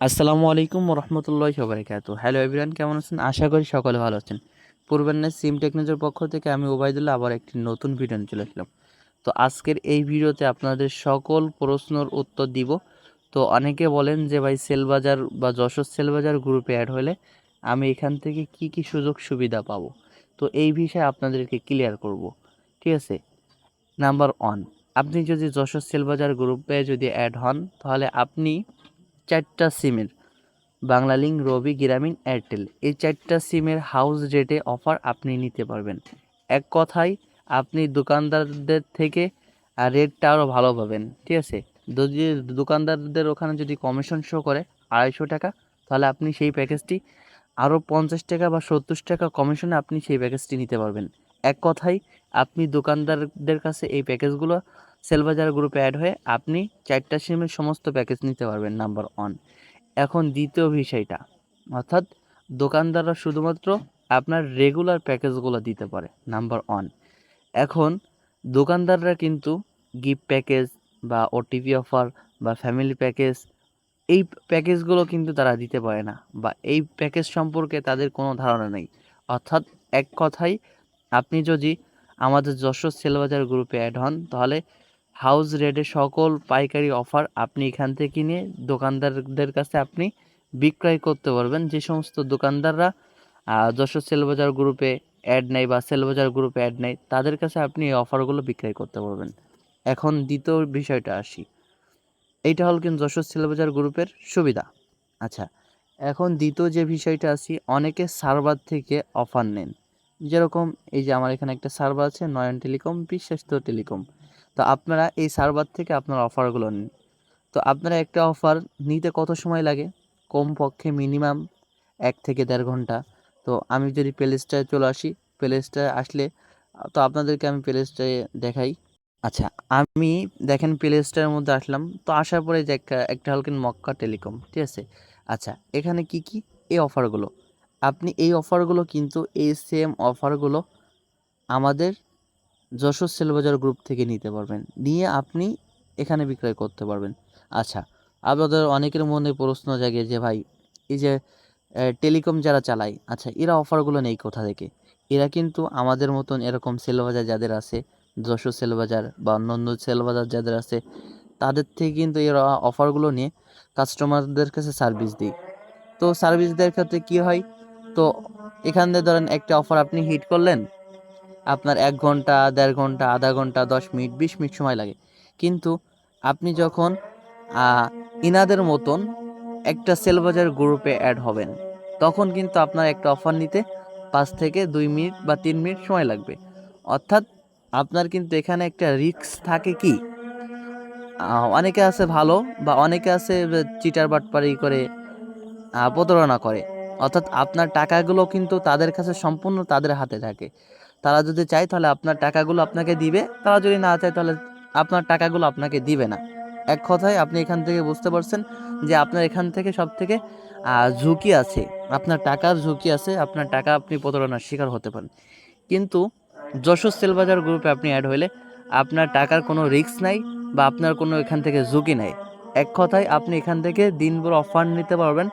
আসসালামু আলাইকুম রহমতুল্লাহ বারকাত hello everyone কেমন আছেন? আশা করি সকলে ভালো আছেন। পূর্বান্নের সিম টেকনোলজির পক্ষ থেকে আমি ওবায়দুল্লাহ আবার একটি নতুন ভিডিও নিয়ে চলে আসলাম। তো আজকের এই ভিডিওতে আপনাদের সকল প্রশ্নর উত্তর দিব। তো অনেকে বলেন যে ভাই সেলবাজার বা যশোর সেলবাজার গ্রুপে অ্যাড হলে আমি এখান থেকে কি কি সুযোগ সুবিধা পাবো? তো এই বিষয়ে আপনাদেরকে ক্লিয়ার করব। ঠিক আছে? নাম্বার ওয়ান আপনি যদি যশোর সেলবাজার গ্রুপে যদি অ্যাড হন, তাহলে আপনি চারটা সিমের। বাংলালিংক রবি, গ্রামীণ, এয়ারটেল। এই চারটা সিমের হাউস রেটে অফার আপনি নিতে পারবেন। এক কথায়, আপনি দোকানদারদের থেকে রেটটা আরও ভালো পাবেন। ঠিক আছে? যদি দোকানদারদের ওখানে যদি কমিশন শো করে আড়াইশো টাকা, তাহলে আপনি সেই প্যাকেজটি আরও পঞ্চাশ টাকা বা সত্তর টাকা কমিশনে আপনি সেই প্যাকেজটি নিতে পারবেন। এক কথায়, আপনি দোকানদারদের কাছে এই প্যাকেজগুলো সেলবাজার গ্রুপে অ্যাড হয়ে আপনি চারটা সিমের সমস্ত প্যাকেজ নিতে পারবেন নাম্বার ওয়ান এখন দ্বিতীয় বিষয়টা, অর্থাৎ দোকানদাররা শুধুমাত্র আপনার রেগুলার প্যাকেজগুলো দিতে পারে নাম্বার ওয়ান এখন দোকানদাররা কিন্তু গিফট প্যাকেজ বা ওটিপি অফার বা ফ্যামিলি প্যাকেজ এই প্যাকেজগুলো কিন্তু তারা দিতে পারে না বা এই প্যাকেজ সম্পর্কে তাদের কোনো ধারণা নেই। অর্থাৎ এক কথায়, আপনি যদি আমাদের যশোর সেলবাজার গ্রুপে অ্যাড হন, তাহলে হাউস রেটে সকল পাইকারি অফার আপনি এখান থেকে কিনে দোকানদারদের কাছে আপনি বিক্রয় করতে পারবেন। যে সমস্ত দোকানদাররা যশোর সেলবাজার গ্রুপে অ্যাড নেয় বা সেলবাজার গ্রুপে অ্যাড নেয়, তাদের কাছে আপনি এই অফারগুলো বিক্রয় করতে পারবেন। এখন দ্বিতীয় বিষয়টা আসি। এইটা হল কিন্তু যশোর সেলবাজার গ্রুপের সুবিধা। আচ্ছা এখন দ্বিতীয় যে বিষয়টা আসি, অনেকে সার্ভার থেকে অফার নেন। যেরকম এই যে আমার এখানে একটা সার্ভার আছে, নয়ন টেলিকম, বিশ্বাস্ত টেলিকম। তো আপনারা এই সার্ভার থেকে আপনার অফারগুলো নিন। তো আপনারা একটা অফার নিতে কত সময় লাগে? কমপক্ষে মিনিমাম এক থেকে দেড় ঘণ্টা। তো আমি যদি প্লেলিস্টে চলে আসি প্লেলিস্টে আসলে, তো আপনাদেরকে আমি প্লেলিস্টে দেখাই। আচ্ছা আমি দেখেন প্লেলিস্টের মধ্যে আসলাম। তো আসার পরে যে একটা একটা হল কিন্তু মক্কা টেলিকম, ঠিক আছে? আচ্ছা এখানে কি কি? এই অফারগুলো। আপনি এই অফারগুলো কিন্তু এই সেম অফারগুলো আমাদের যশোর সেলবাজার গ্রুপ থেকে নিতে পারবেন। নিয়ে আপনি এখানে বিক্রয় করতে পারবেন। আচ্ছা আপনাদের অনেকের মনে প্রশ্ন জাগে যে, ভাই, এই যে টেলিকম যারা চালায় আচ্ছা এরা অফারগুলো নেই কোথা থেকে? এরা কিন্তু আমাদের মতন এরকম সেলবাজার যাদের আছে, যশোর সেলবাজার বা অন্যান্য সেলবাজার যাদের আছে, তাদের থেকে কিন্তু এরা অফারগুলো নিয়ে কাস্টমারদের কাছে সার্ভিস দিই তো সার্ভিস দেওয়ার ক্ষেত্রে কী হয়? তো এখান থেকে ধরেন একটা অফার আপনি হিট করলেন আপনার এক ঘণ্টা, দেড় ঘণ্টা, আধা ঘণ্টা, দশ মিনিট, বিশ মিনিট সময় লাগে। কিন্তু আপনি যখন ইনাদের মতন একটা সেলবাজার গ্রুপে অ্যাড হবেন, তখন কিন্তু আপনার একটা অফার নিতে পাঁচ থেকে দুই মিনিট বা তিন মিনিট সময় লাগবে। অর্থাৎ আপনার কিন্তু এখানে একটা রিস্ক থাকে কি? অনেকে আছে ভালো বা অনেকে আছে চিটার বাটপারি করে প্রতারণা করে। অর্থাৎ আপনার টাকাগুলো কিন্তু তাদের কাছে সম্পূর্ণ তাদের হাতে থাকে। তারা যদি চায় তাহলে আপনার টাকাগুলো আপনাকে দিবে। তারা যদি না চায় তাহলে আপনার টাকাগুলো আপনাকে দিবে না। এক কথায় আপনি এখান থেকে বুঝতে পারছেন যে আপনার এখান থেকে সব থেকে ঝুঁকি আছে। আপনার টাকার ঝুঁকি আছে, আপনার টাকা আপনি প্রতারণার শিকার হতে পারেন। কিন্তু যশোর সেলবাজার গ্রুপে আপনি অ্যাড হলে আপনার টাকার কোনো রিস্ক নাই বা আপনার কোনো এখান থেকে ঝুঁকি নাই। এক কথায় আপনি এখান থেকে দিনভর অফার নিতে পারবেন,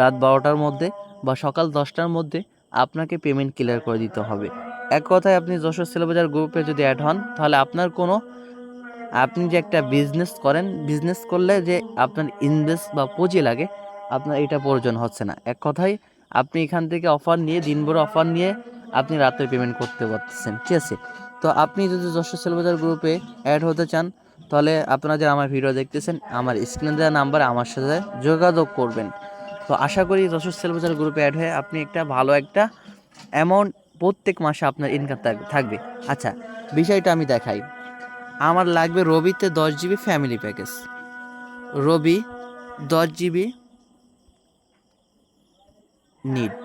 রাত বারোটার মধ্যে বা সকাল দশটার মধ্যে আপনাকে পেমেন্ট ক্লিয়ার করে দিতে হবে। এক কথায় আপনি যশোর সেলবাজার গ্রুপে যদি অ্যাড হন, তাহলে আপনার কোনো, আপনি যে একটা বিজনেস করেন বিজনেস করলে যে আপনার ইনভেস্ট বা পুঁজি লাগে, আপনার এটা প্রয়োজন হচ্ছে না। এক কথায় আপনি এখান থেকে অফার নিয়ে, দিনভর অফার নিয়ে আপনি রাতে পেমেন্ট করতে পারতেছেন, ঠিক আছে? তো আপনি যদি যশোর সেলবাজার গ্রুপে অ্যাড হতে চান, তাহলে আপনারা যারা আমার ভিডিও দেখতেছেন, আমার স্ক্রিনে দেওয়া নাম্বার আমার সাথে যোগাযোগ করবেন। তো আশা করি যশোর সেলবাজার গ্রুপে অ্যাড হয়ে আপনি একটা ভালো একটা অ্যামাউন্ট প্রত্যেক মাসে আপনার ইনকাম থাকবে। আচ্ছা বিষয়টা আমি দেখাই। আমার লাগবে রবিতে দশ জিবি ফ্যামিলি প্যাকেজ রবি দশ জিবি নিট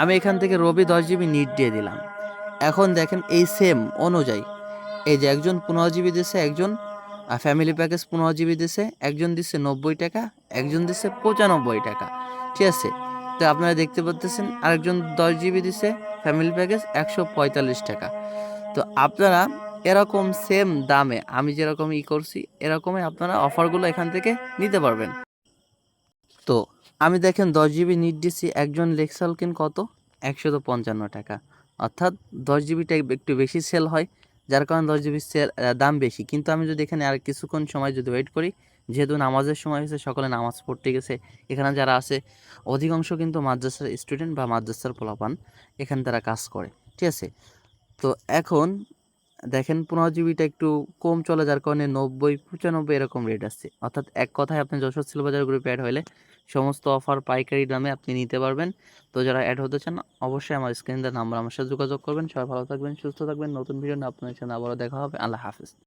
আমি এখান থেকে রবি দশ জিবি নিট দিয়ে দিলাম। এখন দেখেন এই সেম অনুযায়ী। এই যে একজন পনেরো জিবি দিছে, একজন ফ্যামিলি প্যাকেজ পনেরো জিবি দিছে, একজন দিচ্ছে নব্বই টাকা, একজন দিচ্ছে পঁচানব্বই টাকা। ঠিক আছে? তো আপনারা দেখতে পাচ্ছেন আরেকজন দশ জিবি দিছে ফ্যামিলি প্যাকেজ একশো পঁয়তাল্লিশ টাকা। তো আপনারা এরকম সেম দামে, আমি যেরকম ই করছি, এরকমই আপনারা অফারগুলো এখান থেকে নিতে পারবেন। তো আমি দেখেন দশ জিবি নিট দিছি, একজন লেক্সাল কিন কত? একশত পঞ্চান্ন টাকা। অর্থাৎ দশ জিবিটা একটু বেশি সেল হয়, যার কারণে দশ জিবি সেল দাম বেশি। কিন্তু আমি যদি এখানে আর কিছুক্ষণ সময় যদি ওয়েট করি যেহেতু নামাজের সময় হয়েছে, সকালে নামাজ পড়তে গেছে। এখানে যারা আছে, অধিকাংশ কিন্তু মাদ্রাসার স্টুডেন্ট বা মাদ্রাসার পোলাপান এখানে তারা কাজ করে, ঠিক আছে? তো এখন দেখেন পনেরো জিবিটা একটু কম চলে, যার কারণে নব্বই, পঁচানব্বই এরকম রেট আসছে। অর্থাৎ এক কথায় আপনি যশোর সিলবাজার গ্রুপে অ্যাড হলে সমস্ত অফার পাইকারি দামে আপনি নিতে পারবেন। তো যারা অ্যাড হতে চান, অবশ্যই আমার স্ক্রিন নাম্বার আমার সাথে যোগাযোগ করবেন। সবাই ভালো থাকবেন, সুস্থ থাকবেন। নতুন ভিডিও নিয়ে আপনাদের সাথে আবারও দেখা হবে। আল্লাহ হাফিজ।